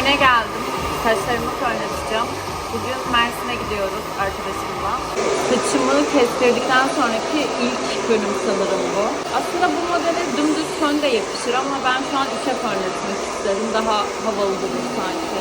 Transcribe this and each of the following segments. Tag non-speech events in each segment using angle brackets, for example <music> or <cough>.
Föne geldim. Saçlarımı fönleteceğim. Bugün Mersin'e gidiyoruz arkadaşımla. Saçımı kestirdikten sonraki ilk fönüm sanırım bu. Aslında bu modele dümdüz fön de yakışır ama ben şu an içe fönletmek isterim. Daha havalı durur sanki.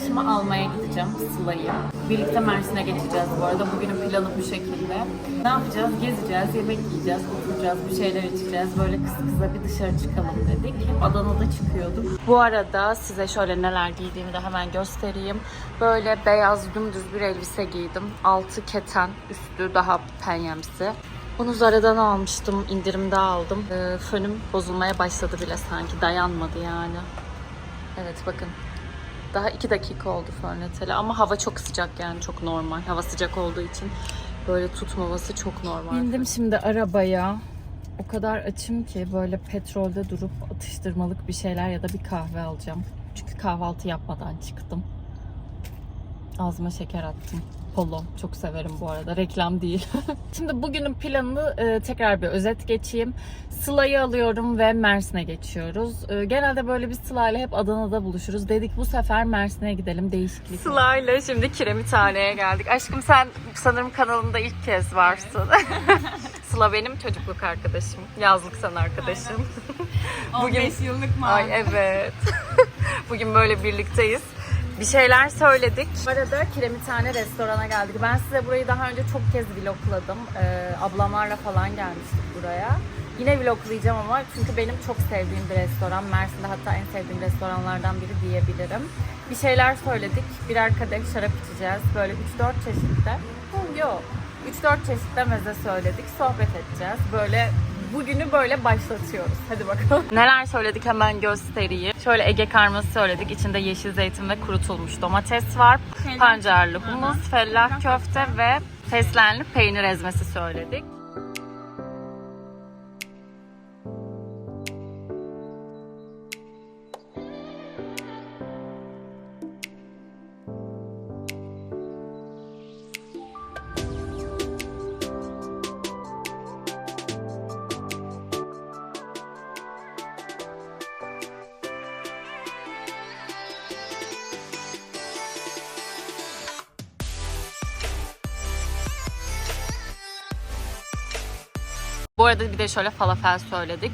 Arkadaşımı almaya gideceğim Sıla'yı. Birlikte Mersin'e geçeceğiz bu arada. Bugünün planı bu şekilde. Ne yapacağız? Gezeceğiz, yemek yiyeceğiz, oturacağız, bir şeyler içeceğiz. Böyle kısa kısa bir dışarı çıkalım dedik. Adana'da çıkıyorduk. Bu arada size şöyle neler giydiğimi de hemen göstereyim. Böyle beyaz dümdüz bir elbise giydim. Altı keten, üstü daha penyemsi. Bunu Zara'dan almıştım, indirimde aldım. Ee, fönüm bozulmaya başladı bile sanki, dayanmadı yani. Evet bakın. Daha iki dakika oldu fönleteli ama hava çok sıcak yani çok normal. Hava sıcak olduğu için böyle tutmaması çok normal. Bindim şimdi arabaya. O kadar açım ki böyle petrolde durup atıştırmalık bir şeyler ya da bir kahve alacağım. Çünkü kahvaltı yapmadan çıktım. Ağzıma şeker attım. Polo. Çok severim bu arada. Reklam değil. <laughs> Şimdi bugünün planını e, tekrar bir özet geçeyim. Sıla'yı alıyorum ve Mersin'e geçiyoruz. E, genelde böyle bir Sıla ile hep Adana'da buluşuruz. Dedik bu sefer Mersin'e gidelim değişiklik. Sıla ile şimdi Kiremithane'ye geldik. Aşkım sen sanırım kanalımda ilk kez varsın. <laughs> Sıla benim çocukluk arkadaşım. Yazlık sen arkadaşım. 15 <laughs> yıllık mı? Ay evet. Bugün böyle birlikteyiz. Bir şeyler söyledik. Bu arada Kiremithane restorana geldik. Ben size burayı daha önce çok kez vlogladım. Ee, ablamlarla falan gelmiştik buraya. Yine vloglayacağım ama çünkü benim çok sevdiğim bir restoran. Mersin'de hatta en sevdiğim restoranlardan biri diyebilirim. Bir şeyler söyledik. Birer kadeh şarap içeceğiz. Böyle 3-4 çeşitte. Yok. 3-4 çeşitte meze söyledik. Sohbet edeceğiz. Böyle bugünü böyle başlatıyoruz. Hadi bakalım. Neler söyledik hemen göstereyim. Şöyle Ege karması söyledik. İçinde yeşil zeytin ve kurutulmuş domates var. Pancarlı humus, fellah köfte ve fesleğenli peynir ezmesi söyledik. Bu arada bir de şöyle falafel söyledik.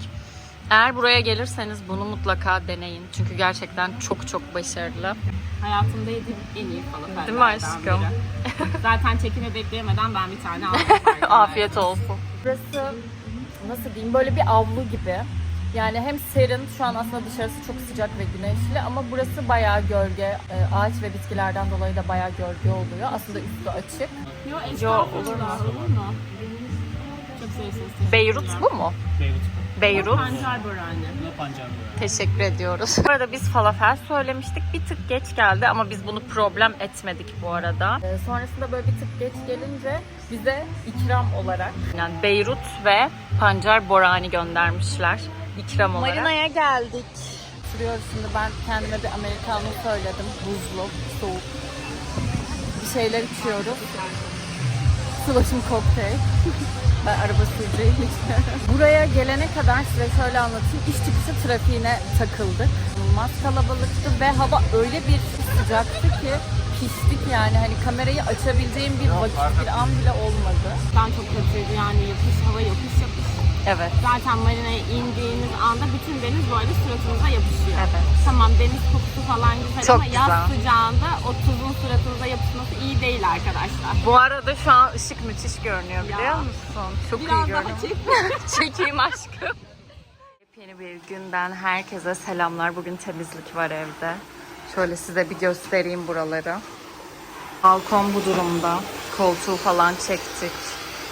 Eğer buraya gelirseniz bunu mutlaka deneyin. Çünkü gerçekten çok çok başarılı. Hayatımda yediğim en iyi falafel. Değil mi aşkım? Zaten çekimi bekleyemeden ben bir tane aldım. <laughs> Afiyet olsun. Burası nasıl diyeyim böyle bir avlu gibi. Yani hem serin, şu an aslında dışarısı çok sıcak ve güneşli ama burası bayağı gölge. Ee, Ağaç ve bitkilerden dolayı da bayağı gölge oluyor. Aslında üstü açık. Yo, Yo, olur mu? Olur mu? Beyrut bu mu? Beyrut. Beyrut. Pancar. Bu pancar böreği. Teşekkür ediyoruz. Bu arada biz falafel söylemiştik. Bir tık geç geldi ama biz bunu problem etmedik bu arada. Ee, sonrasında böyle bir tık geç gelince bize ikram olarak yani Beyrut ve pancar borani göndermişler ikram olarak. Marina'ya geldik. Oturuyoruz şimdi ben kendime bir americano söyledim. Buzlu, soğuk. Bir şeyler içiyoruz. Sılaşım kokteyl. Ben araba süreceğim için. Buraya gelene kadar size şöyle anlatayım. İş çıkışı trafiğine takıldık. İnanılmaz kalabalıktı ve hava öyle bir sıcaktı ki piştik yani. Hani kamerayı açabileceğim bir vakit bir an bile olmadı. Ben çok kötüydü yani yapış hava yapış yapış. Evet. Zaten marinaya indiğiniz anda bütün deniz böyle suratınıza yapışıyor. Evet. Tamam deniz kokusu falan güzel Çok ama yaz güzel. sıcağında o tuzun suratınıza yapışması iyi değil arkadaşlar. Bu arada şu an ışık müthiş görünüyor biliyor Ya. musun? Çok iyi Biraz daha görünüyor. çek. <laughs> Çekeyim aşkım. Yepyeni bir günden herkese selamlar. Bugün temizlik var evde. Şöyle size bir göstereyim buraları. Balkon bu durumda. Koltuğu falan çektik.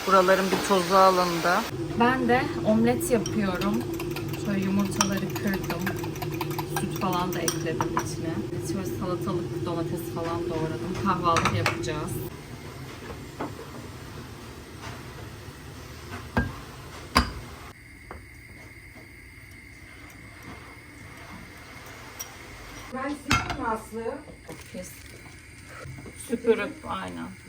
Buraların bir tozu alındı. Ben de omlet yapıyorum. Şöyle yumurtaları kırdım. Süt falan da ekledim içine. Şöyle salatalık, domates falan doğradım. Kahvaltı yapacağız. Ben sizin Aslı. Pis. Süpürüp aynen.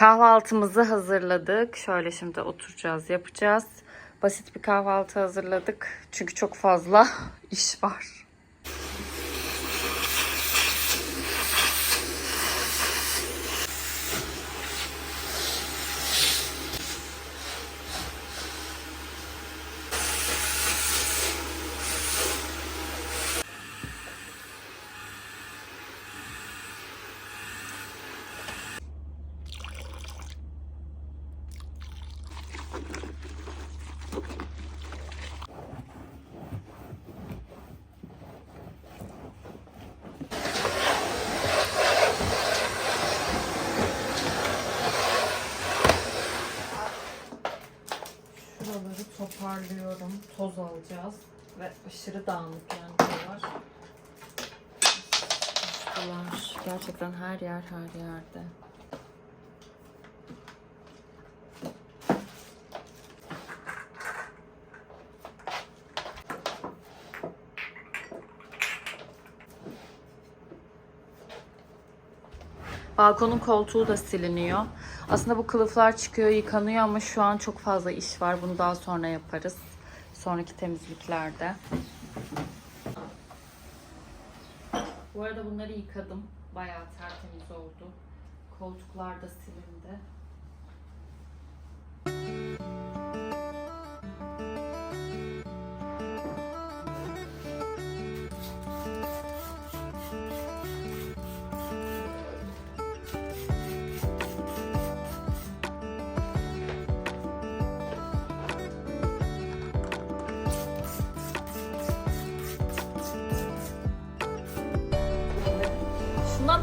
Kahvaltımızı hazırladık. Şöyle şimdi oturacağız, yapacağız. Basit bir kahvaltı hazırladık. Çünkü çok fazla <laughs> iş var. Toparlıyorum. Toz alacağız. Ve aşırı dağınık yani. Şuralar gerçekten her yer her yerde. Balkonun koltuğu da siliniyor. Aslında bu kılıflar çıkıyor, yıkanıyor ama şu an çok fazla iş var. Bunu daha sonra yaparız. Sonraki temizliklerde. Bu arada bunları yıkadım. Bayağı tertemiz oldu. Koltuklar da silindi.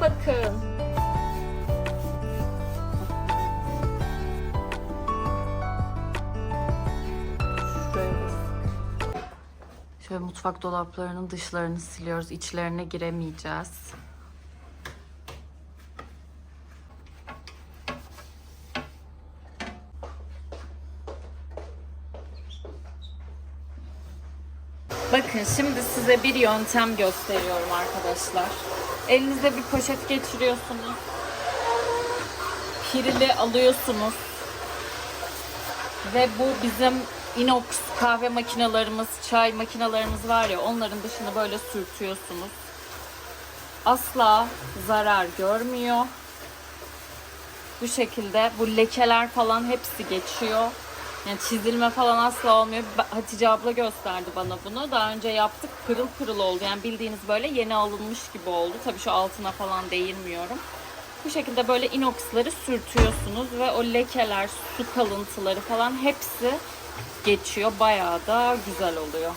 Bakın. Şöyle mutfak dolaplarının dışlarını siliyoruz. İçlerine giremeyeceğiz. Bakın şimdi size bir yöntem gösteriyorum arkadaşlar. Elinize bir poşet geçiriyorsunuz. Pirili alıyorsunuz. Ve bu bizim inox kahve makinalarımız, çay makinalarımız var ya onların dışını böyle sürtüyorsunuz. Asla zarar görmüyor. Bu şekilde bu lekeler falan hepsi geçiyor. Yani çizilme falan asla olmuyor. Hatice abla gösterdi bana bunu. Daha önce yaptık. Pırıl pırıl oldu. Yani bildiğiniz böyle yeni alınmış gibi oldu. Tabii şu altına falan değirmiyorum. Bu şekilde böyle inoxları sürtüyorsunuz ve o lekeler, su kalıntıları falan hepsi geçiyor. Bayağı da güzel oluyor.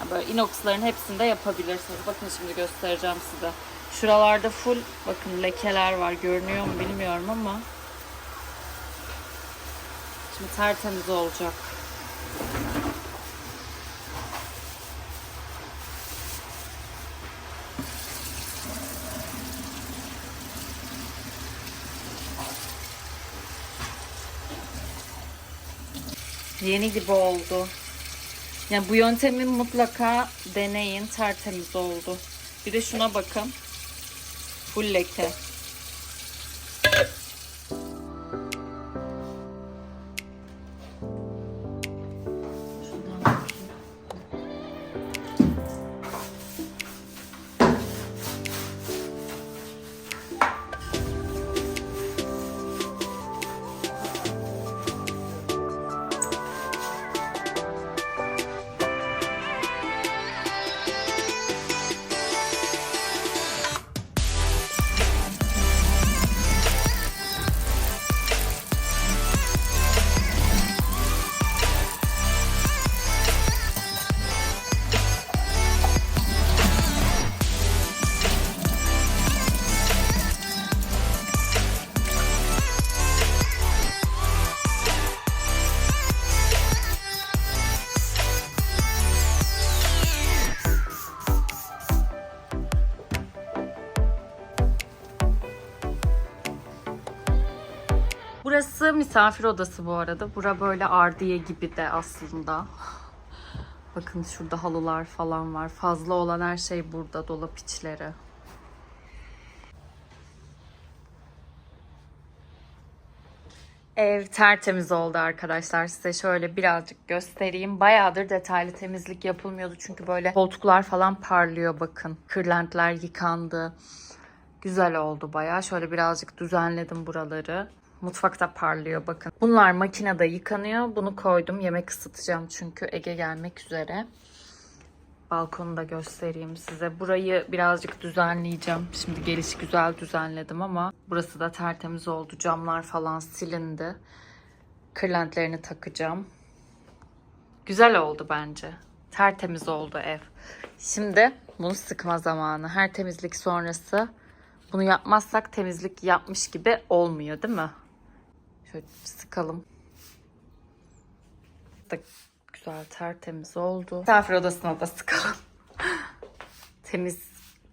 Yani böyle inoxların hepsini de yapabilirsiniz. Bakın şimdi göstereceğim size. Şuralarda full bakın lekeler var. Görünüyor mu bilmiyorum ama. Şimdi tertemiz olacak. Yeni gibi oldu. Yani bu yöntemi mutlaka deneyin. Tertemiz oldu. Bir de şuna bakın. Full leke. Misafir odası bu arada. Bura böyle ardiye gibi de aslında. Bakın şurada halılar falan var. Fazla olan her şey burada. Dolap içleri. Ev tertemiz oldu arkadaşlar. Size şöyle birazcık göstereyim. Bayağıdır detaylı temizlik yapılmıyordu. Çünkü böyle koltuklar falan parlıyor bakın. Kırlentler yıkandı. Güzel oldu bayağı. Şöyle birazcık düzenledim buraları. Mutfakta parlıyor bakın. Bunlar makinede yıkanıyor. Bunu koydum. Yemek ısıtacağım çünkü Ege gelmek üzere. Balkonu da göstereyim size. Burayı birazcık düzenleyeceğim. Şimdi geliş güzel düzenledim ama burası da tertemiz oldu. Camlar falan silindi. Kırlentlerini takacağım. Güzel oldu bence. Tertemiz oldu ev. Şimdi bunu sıkma zamanı. Her temizlik sonrası bunu yapmazsak temizlik yapmış gibi olmuyor değil mi? Şöyle sıkalım. Da güzel tertemiz oldu. Misafir odasına da sıkalım. <laughs> Temiz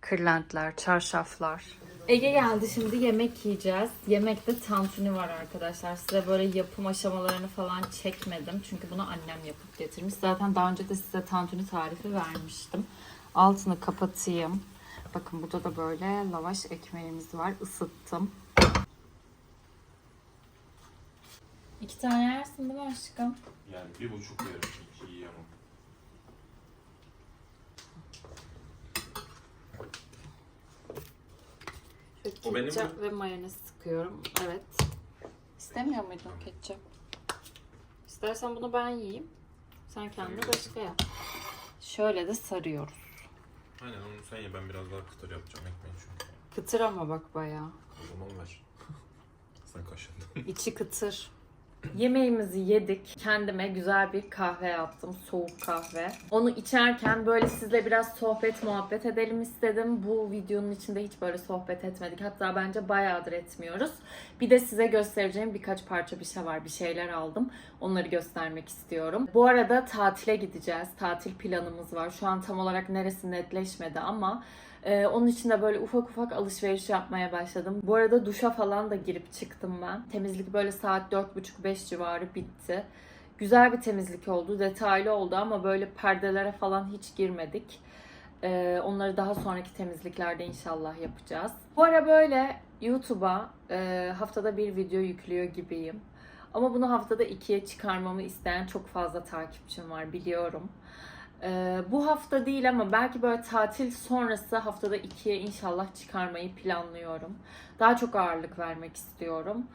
kırlentler, çarşaflar. Ege geldi şimdi yemek yiyeceğiz. Yemekte tantuni var arkadaşlar. Size böyle yapım aşamalarını falan çekmedim. Çünkü bunu annem yapıp getirmiş. Zaten daha önce de size tantuni tarifi vermiştim. Altını kapatayım. Bakın burada da böyle lavaş ekmeğimiz var. Isıttım. İki tane yersin değil mi aşkım? Yani bir buçuk yerim, iki yiyemem. Şöyle O benim ketçap ve mayonez sıkıyorum. Evet. İstemiyor muydun ketçap? İstersen bunu ben yiyeyim. Sen kendine başka yap. Şöyle de sarıyoruz. Aynen onu sen ye, ben biraz daha kıtır yapacağım ekmeği çünkü. Kıtır ama bak bayağı. O zaman ver. <laughs> sen kaşındın. İçi kıtır. Yemeğimizi yedik. Kendime güzel bir kahve yaptım. Soğuk kahve. Onu içerken böyle sizle biraz sohbet muhabbet edelim istedim. Bu videonun içinde hiç böyle sohbet etmedik. Hatta bence bayağıdır etmiyoruz. Bir de size göstereceğim birkaç parça bir şey var. Bir şeyler aldım. Onları göstermek istiyorum. Bu arada tatile gideceğiz. Tatil planımız var. Şu an tam olarak neresi netleşmedi ama ee, onun için de böyle ufak ufak alışveriş yapmaya başladım. Bu arada duşa falan da girip çıktım ben. Temizlik böyle saat 4.30-5 civarı bitti. Güzel bir temizlik oldu, detaylı oldu ama böyle perdelere falan hiç girmedik. Ee, onları daha sonraki temizliklerde inşallah yapacağız. Bu ara böyle YouTube'a e, haftada bir video yüklüyor gibiyim. Ama bunu haftada ikiye çıkarmamı isteyen çok fazla takipçim var biliyorum. Ee, bu hafta değil ama belki böyle tatil sonrası haftada ikiye inşallah çıkarmayı planlıyorum. Daha çok ağırlık vermek istiyorum.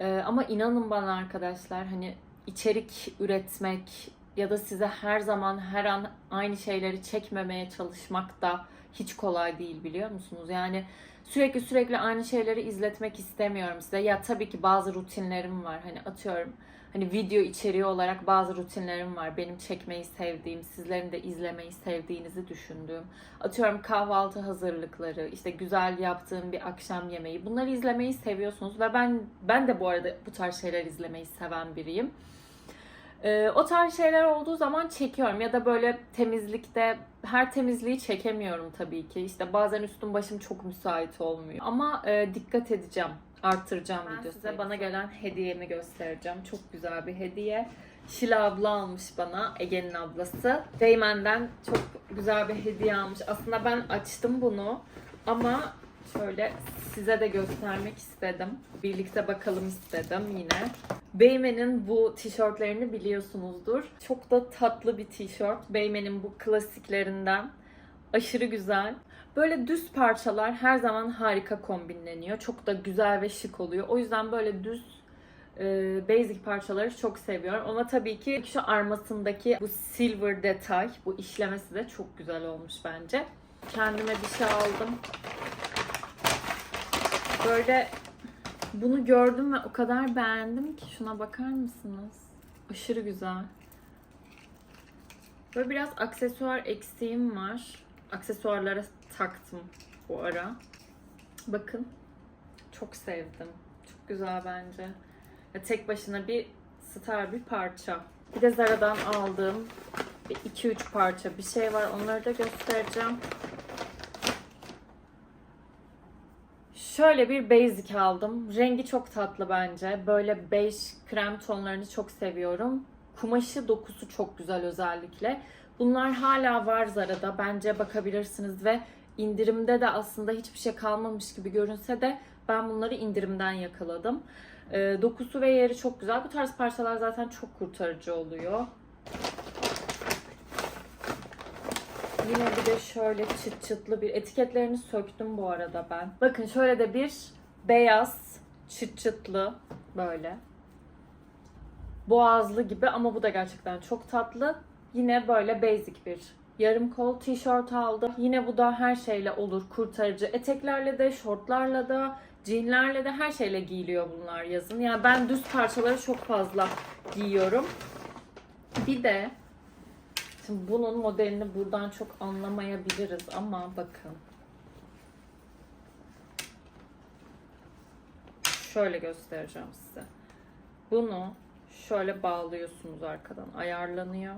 Ee, ama inanın bana arkadaşlar hani içerik üretmek ya da size her zaman her an aynı şeyleri çekmemeye çalışmak da hiç kolay değil biliyor musunuz? Yani sürekli sürekli aynı şeyleri izletmek istemiyorum size. Ya tabii ki bazı rutinlerim var. Hani atıyorum hani video içeriği olarak bazı rutinlerim var. Benim çekmeyi sevdiğim, sizlerin de izlemeyi sevdiğinizi düşündüğüm. Atıyorum kahvaltı hazırlıkları, işte güzel yaptığım bir akşam yemeği. Bunları izlemeyi seviyorsunuz ve ben ben de bu arada bu tarz şeyler izlemeyi seven biriyim. Ee, o tarz şeyler olduğu zaman çekiyorum ya da böyle temizlikte her temizliği çekemiyorum tabii ki. İşte bazen üstüm başım çok müsait olmuyor. Ama e, dikkat edeceğim. Arttıracağım Ben video size bana gelen hediyemi göstereceğim. Çok güzel bir hediye. Şila abla almış bana, Ege'nin ablası. Değmen'den çok güzel bir hediye almış. Aslında ben açtım bunu ama şöyle size de göstermek istedim. Birlikte bakalım istedim yine. Beymen'in bu tişörtlerini biliyorsunuzdur. Çok da tatlı bir tişört. Beymen'in bu klasiklerinden. Aşırı güzel. Böyle düz parçalar her zaman harika kombinleniyor. Çok da güzel ve şık oluyor. O yüzden böyle düz e, basic parçaları çok seviyorum. Ama tabii ki şu armasındaki bu silver detay, bu işlemesi de çok güzel olmuş bence. Kendime bir şey aldım. Böyle bunu gördüm ve o kadar beğendim ki şuna bakar mısınız? Aşırı güzel. Böyle biraz aksesuar eksiğim var. Aksesuarlara taktım bu ara. Bakın. Çok sevdim. Çok güzel bence. Ya tek başına bir star bir parça. Bir de Zara'dan aldığım bir 2-3 parça bir şey var. Onları da göstereceğim. Şöyle bir basic aldım. Rengi çok tatlı bence. Böyle beige krem tonlarını çok seviyorum. Kumaşı dokusu çok güzel özellikle. Bunlar hala var Zara'da. Bence bakabilirsiniz ve indirimde de aslında hiçbir şey kalmamış gibi görünse de ben bunları indirimden yakaladım. Ee, dokusu ve yeri çok güzel. Bu tarz parçalar zaten çok kurtarıcı oluyor. Yine bir de şöyle çıt çıtlı bir etiketlerini söktüm bu arada ben. Bakın şöyle de bir beyaz çıt çıtlı böyle boğazlı gibi ama bu da gerçekten çok tatlı. Yine böyle basic bir yarım kol tişört aldım. Yine bu da her şeyle olur. Kurtarıcı eteklerle de, şortlarla da, jeanlerle de her şeyle giyiliyor bunlar yazın. Yani ben düz parçaları çok fazla giyiyorum. Bir de şimdi bunun modelini buradan çok anlamayabiliriz ama bakın. Şöyle göstereceğim size. Bunu şöyle bağlıyorsunuz arkadan. Ayarlanıyor.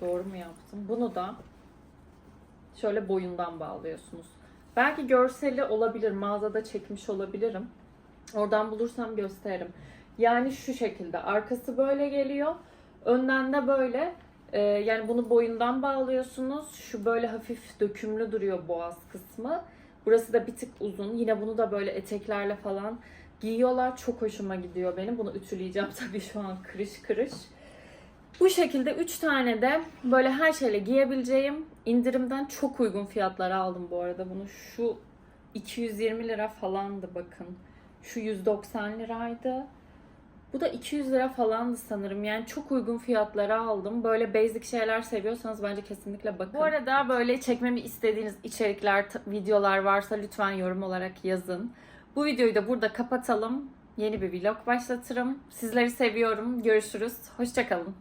Doğru mu yaptım? Bunu da şöyle boyundan bağlıyorsunuz. Belki görseli olabilir. Mağazada çekmiş olabilirim. Oradan bulursam gösteririm. Yani şu şekilde. Arkası böyle geliyor. Önden de böyle. Ee, yani bunu boyundan bağlıyorsunuz. Şu böyle hafif dökümlü duruyor boğaz kısmı. Burası da bir tık uzun. Yine bunu da böyle eteklerle falan giyiyorlar. Çok hoşuma gidiyor benim. Bunu ütüleyeceğim <laughs> tabii şu an kırış kırış. Bu şekilde 3 tane de böyle her şeyle giyebileceğim indirimden çok uygun fiyatlara aldım bu arada bunu. Şu 220 lira falandı bakın. Şu 190 liraydı. Bu da 200 lira falandı sanırım. Yani çok uygun fiyatlara aldım. Böyle basic şeyler seviyorsanız bence kesinlikle bakın. Bu arada böyle çekmemi istediğiniz içerikler, videolar varsa lütfen yorum olarak yazın. Bu videoyu da burada kapatalım. Yeni bir vlog başlatırım. Sizleri seviyorum. Görüşürüz. Hoşçakalın.